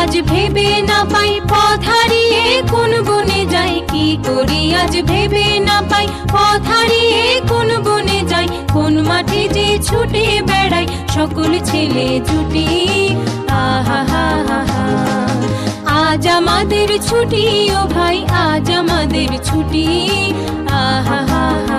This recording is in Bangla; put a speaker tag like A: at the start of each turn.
A: আজ ভেবে না পাই পথ হারিয়ে, কোন বনে যাই কি করি? আজ ভেবে না পাই পথ হারিয়ে, কোন বনে যাই? কোন মাঠে যে ছুটে বেড়াই, সকল ছেলে জুটি আহা, হা হা আজ আমাদের ছুটি, ও ভাই, আজ আমাদের ছুটি। আহা হা।